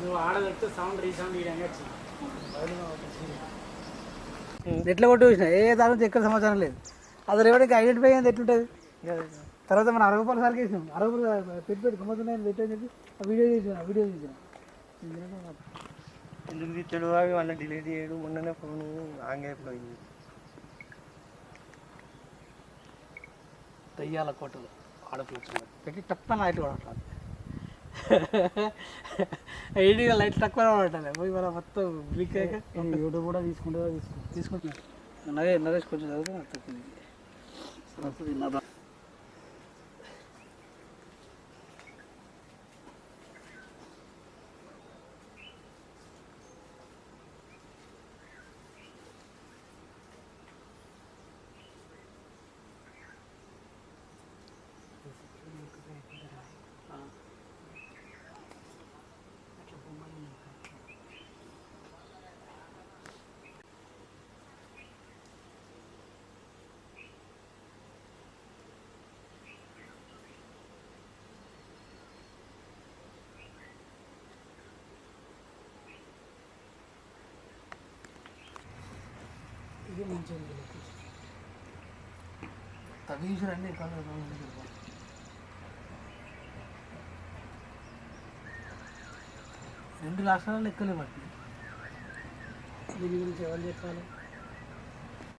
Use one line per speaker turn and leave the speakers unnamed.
నువ్వు sound resound ఇవ్వడానికి వచ్చింది
ఎట్లా కొట్టి చూసిన? ఏ దాని నుంచి ఎక్కడ సమాచారం లేదు. అది ఎవరికి ఐడెంటిఫై అయింది ఎట్లుంటుంది? తర్వాత మనం అరవై రూపాయలు సార్కి వేసినాం. అరవై రూపాయలు పెట్టి పెట్టి గమ్మతున్నాయని పెట్టని చెప్పి ఆ వీడియో చేసిన వీడియో చేసిన.
ఎందుకు తీర్చాడు అవి మళ్ళీ డిలీట్ చేయడు. మొన్ననే ఫోన్ ఆంగ్ అయిపోయింది.
దయ్యాల కోటలు. ఆడపిల్ల పెట్టి తప్పని లైట్ కొడటాలి ఐడిగా లైట్ తక్కువ పడాలి పోయి మన మొత్తం బ్లిక్ అయ్యాక. యూట్యూబ్ కూడా తీసుకుంటే తీసుకుంటా. తీసుకుంటున్నాను నరే నరేష్ కొంచెం చదివితే ఇది లొకేషన్ తగ్గించారండి రెండు రాష్ట్రాలు లెక్కలే పట్టినాయి దీని గురించి ఎవరు చెప్పాలి?